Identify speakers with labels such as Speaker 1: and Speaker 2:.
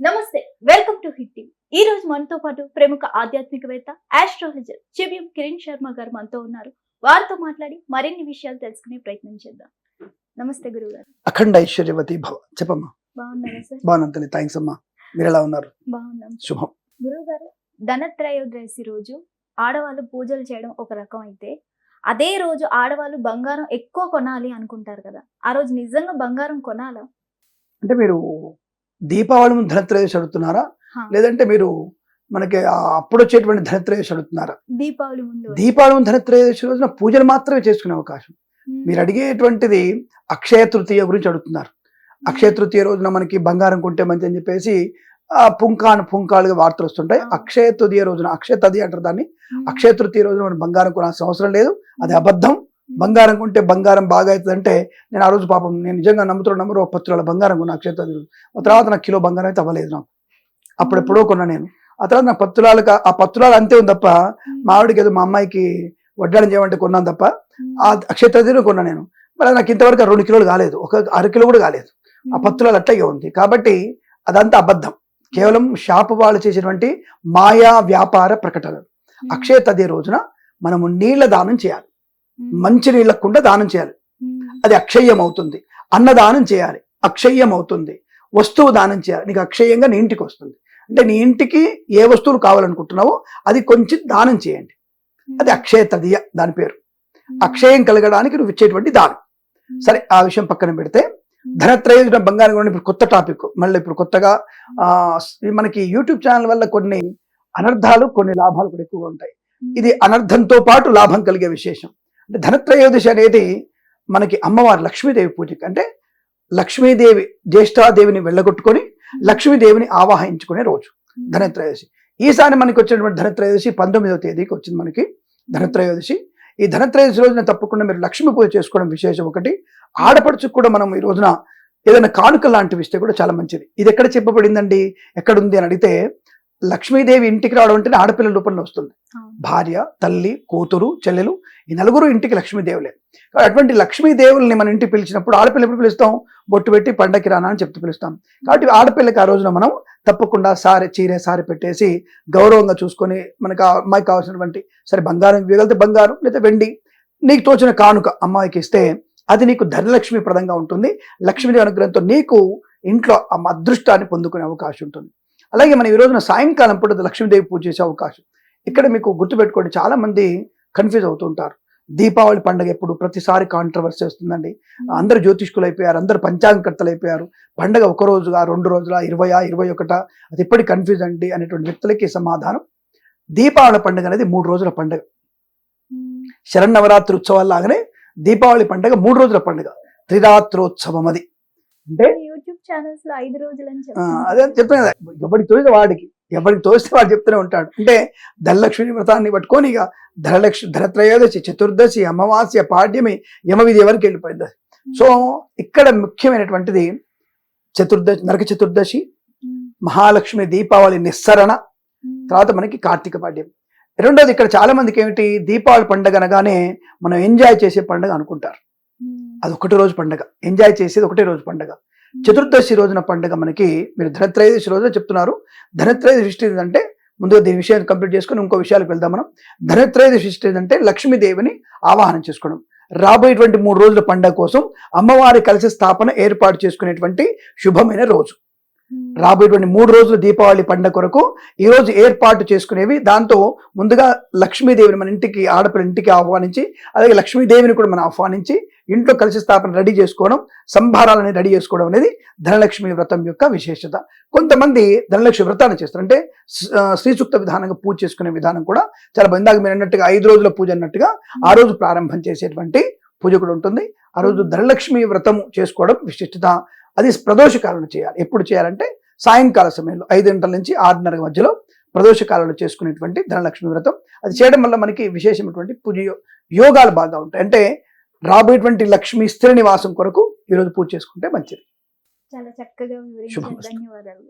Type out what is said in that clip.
Speaker 1: నమస్తే welcome to hit TV. ఈ రోజు మనతో పాటు ప్రముఖ ఆధ్యాత్మికవేత్త ఆస్ట్రాలజర్ చెవిఎం కిరణ్ శర్మ గారు మనతో ఉన్నారు. వారితో మాట్లాడి మరిన్ని విషయాలు తెలుసుకునే ప్రయత్నం చేద్దాం. నమస్తే గురువు గారు
Speaker 2: అఖండ ఐశ్వర్యవతి భవ చెప్పమ్మా.
Speaker 1: బాగున్నారా సార్?
Speaker 2: బాగున్నాను థ్యాంక్స్ అమ్మా. మీరు ఎలా ఉన్నారు?
Speaker 1: బాగున్నాం
Speaker 2: శుభం.
Speaker 1: గురువు గారు ధనత్రయోదశి రోజు ఆడవాళ్ళు పూజలు చేయడం ఒక రకం అయితే అదే రోజు ఆడవాళ్ళు బంగారం ఎక్కువ కొనాలి అనుకుంటారు కదా. ఆ రోజు నిజంగా బంగారం కొనాలా?
Speaker 2: అంటే మీరు దీపావళి ముందు ధనత్రయోదశి అడుగుతున్నారా లేదంటే మీరు మనకి అప్పుడు వచ్చేటువంటి ధనత్రయోదశి అడుగుతున్నారా
Speaker 1: దీపావళి ముందు
Speaker 2: దీపావళి ముందు ధనత్రయోదశి రోజున పూజలు మాత్రమే చేసుకునే అవకాశం. మీరు అడిగేటువంటిది అక్షయ తృతీయ గురించి అడుగుతున్నారు. అక్షయ తృతీయ రోజున మనకి బంగారం కొంటే మంచి అని చెప్పేసి ఆ పుంకాను పుంకాలుగా వార్తలు వస్తుంటాయి. అక్షయ తృతీయ రోజున అక్షయ తది అంటారు దాన్ని. అక్షయ తృతీయ రోజున మనం బంగారం కొనాల్సిన అవసరం లేదు. అది అబద్ధం. బంగారం కొంటే బంగారం బాగా అవుతుందంటే నేను ఆ రోజు పాపం నేను నిజంగా నమ్ముతున్న నమ్మరు ఒక పత్రుల బంగారం కొన్నా ఆ తర్వాత నాకు కిలో బంగారం అయితే అవ్వలేదు నాకు. అప్పుడు ఎప్పుడో కొన్నా నేను. ఆ తర్వాత నా పత్తులాలు ఆ పత్తులాలు అంతే ఉంది తప్ప
Speaker 1: ఉమ్,
Speaker 2: మా ఆవిడకి ఏదో మా అమ్మాయికి వడ్డాణం చేయమంటే కొన్నాను తప్ప ఆ అక్షయతదిలో కొన్నా నేను. మరి నాకు ఇంతవరకు రెండు కిలోలు కాలేదు. ఒక అర కిలో కూడా కాలేదు. ఆ
Speaker 1: ఉమ్,
Speaker 2: పత్తులాలు అట్లాగే ఉంది. కాబట్టి అదంతా అబద్ధం. కేవలం షాపు వాళ్ళు చేసినటువంటి మాయా వ్యాపార ప్రకటనలు. అక్షయ తది రోజున మనము నీళ్ళ దానం చేయాలి. మంచి నీళ్ళ కుండ దానం చేయాలి. అది అక్షయ్యం అవుతుంది అన్నదానం చేయాలి. అక్షయ్యం అవుతుంది వస్తువు దానం చేయాలి. నీకు అక్షయంగా నీ ఇంటికి వస్తుంది. అంటే నీ ఇంటికి ఏ వస్తువులు కావాలనుకుంటున్నావో అది కొంచెం దానం చేయండి. అది అక్షయ తదియ దాని పేరు. అక్షయం కలగడానికి నువ్వు ఇచ్చేటువంటి దానం. సరే ఆ విషయం పక్కన పెడితే ధనత్రయోజన బంగారం కూడా ఇప్పుడు కొత్త టాపిక్ మళ్ళీ ఇప్పుడు కొత్తగా మనకి యూట్యూబ్ ఛానల్ వల్ల కొన్ని అనర్థాలు కొన్ని లాభాలు కూడా ఎక్కువగా ఉంటాయి. ఇది అనర్థంతో పాటు లాభం కలిగే విశేషం. అంటే ధనత్రయోదశి అనేది మనకి అమ్మవారు లక్ష్మీదేవి పూజకి అంటే లక్ష్మీదేవి జ్యేష్ఠాదేవిని వెళ్ళగొట్టుకొని లక్ష్మీదేవిని ఆవాహించుకునే రోజు ధనత్రయోదశి. ఈసారి మనకి వచ్చినటువంటి ధనత్రయోదశి పంతొమ్మిదవ తేదీకి వచ్చింది మనకి ధనత్రయోదశి. ఈ ధనత్రయోదశి రోజున తప్పకుండా మీరు లక్ష్మీ పూజ చేసుకోవడం విశేషం ఒకటి. ఆడపడుచుకు కూడా మనం ఈ రోజున ఏదైనా కానుక లాంటివి ఇస్తే కూడా చాలా మంచిది. ఇది ఎక్కడ చెప్పబడిందండి? ఎక్కడుంది అని అడిగితే లక్ష్మీదేవి ఇంటికి రావడం అంటే ఆడపిల్లల రూపంలో వస్తుంది. భార్య తల్లి కూతురు చెల్లెలు ఈ నలుగురు ఇంటికి లక్ష్మీదేవులే. అటువంటి లక్ష్మీదేవుల్ని మన ఇంటికి పిలిచినప్పుడు ఆడపిల్ల ఎప్పుడు పిలుస్తాం? బొట్టు పెట్టి పండకి రానా అని చెప్తూ పిలుస్తాం. కాబట్టి ఆడపిల్లకి ఆ రోజున మనం తప్పకుండా సారి చీరే సారి పెట్టేసి గౌరవంగా చూసుకొని మనకు అమ్మాయికి కావాల్సినటువంటి సరే బంగారం ఇవ్వగలిగితే బంగారం లేదా వెండి నీకు తోచిన కానుక అమ్మాయికి ఇస్తే అది నీకు ధనలక్ష్మి ప్రదంగా ఉంటుంది. లక్ష్మీదేవి అనుగ్రహంతో నీకు ఇంట్లో ఆ అదృష్టాన్ని పొందుకునే అవకాశం ఉంటుంది. అలాగే మనం ఈ రోజున సాయంకాలం పూట లక్ష్మీదేవి పూజ చేసే అవకాశం. ఇక్కడ మీకు గుర్తుపెట్టుకోండి చాలా మంది కన్ఫ్యూజ్ అవుతుంటారు. దీపావళి పండుగ ఎప్పుడు ప్రతిసారి కాంట్రవర్సీ వస్తుందండి. అందరు జ్యోతిష్కులు అయిపోయారు అందరు పంచాంగకర్తలు అయిపోయారు. పండగ ఒక రోజుగా రెండు రోజుల ఇరవయా ఇరవై ఒకట అది ఎప్పటి కన్ఫ్యూజ్ అండి అనేటువంటి వ్యక్తులకి సమాధానం. దీపావళి పండుగ అనేది మూడు రోజుల పండుగ. శరన్నవరాత్రి ఉత్సవాలు లాగానే దీపావళి పండుగ మూడు రోజుల పండుగ. త్రిరాత్రోత్సవం అది. అంటే
Speaker 1: ఛానల్స్లో ఐదు రోజులు అని.
Speaker 2: అదే చెప్పిన ఎవరికి తోస్తే వాడికి. ఎవరికి తోస్తే వాడు చెప్తూనే ఉంటాడు. అంటే ధనలక్ష్మి వ్రతాన్ని పట్టుకొని ఇక ధనలక్ష్మి ధనత్రయోదశి చతుర్దశి అమావాస్య పాడ్యమి యమవిధి ఎవరికి వెళ్ళిపోయింది. సో ఇక్కడ ముఖ్యమైనటువంటిది చతుర్దశి నరక చతుర్దశి మహాలక్ష్మి దీపావళి నిస్సరణ తర్వాత మనకి కార్తీక పాడ్యం. రెండోది ఇక్కడ చాలా మందికి ఏమిటి? దీపావళి పండుగ అనగానే మనం ఎంజాయ్ చేసే పండుగ అనుకుంటారు. అది ఒకటే రోజు పండుగ. ఎంజాయ్ చేసేది ఒకటే రోజు పండుగ. చతుర్దశి రోజున పండుగ మనకి మీరు ధనత్రయోదశి రోజున చెప్తున్నారు. ధనత్రయోదశి సృష్టి ఏంటంటే ముందుగా దీని విషయాన్ని కంప్లీట్ చేసుకుని ఇంకో విషయాలకు వెళ్దాం మనం. ధనత్రయోదశి సృష్టి ఏంటంటే లక్ష్మీదేవిని ఆవాహనం చేసుకోవడం. రాబోయేటువంటి మూడు రోజుల పండుగ కోసం అమ్మవారి కలిసి స్థాపన ఏర్పాటు చేసుకునేటువంటి శుభమైన రోజు. రాబోయేటువంటి మూడు రోజుల దీపావళి పండుగ కొరకు ఈరోజు ఏర్పాటు చేసుకునేవి. దాంతో ముందుగా లక్ష్మీదేవిని మన ఇంటికి ఆడపిల్ల ఇంటికి ఆహ్వానించి అలాగే లక్ష్మీదేవిని కూడా మనం ఆహ్వానించి ఇంట్లో కలిసి స్థాపన రెడీ చేసుకోవడం సంభారాలని రెడీ చేసుకోవడం అనేది ధనలక్ష్మి వ్రతం యొక్క విశేషత. కొంతమంది ధనలక్ష్మి వ్రతాన్ని చేస్తారు. అంటే శ్రీసూక్త విధానంగా పూజ చేసుకునే విధానం కూడా చాలా బాగుంది. ఇందాక మీరు అన్నట్టుగా ఐదు రోజుల పూజ అన్నట్టుగా ఆ రోజు ప్రారంభం చేసేటువంటి పూజ కూడా ఉంటుంది. ఆ రోజు ధనలక్ష్మి వ్రతం చేసుకోవడం విశిష్టత. అది ప్రదోషకాలను చేయాలి. ఎప్పుడు చేయాలంటే సాయంకాల సమయంలో ఐదు గంటల నుంచి ఆరున్నర మధ్యలో ప్రదోష కాలంలో చేసుకునేటువంటి ధనలక్ష్మి వ్రతం. అది చేయడం వల్ల మనకి విశేషమైనటువంటి పూజ యోగాలు బాగా ఉంటాయి. అంటే రాబోయేటువంటి లక్ష్మి స్థిర నివాసం కొరకు ఈరోజు పూజ చేసుకుంటే మంచిది.
Speaker 1: చాలా చక్కగా. ధన్యవాదాలు.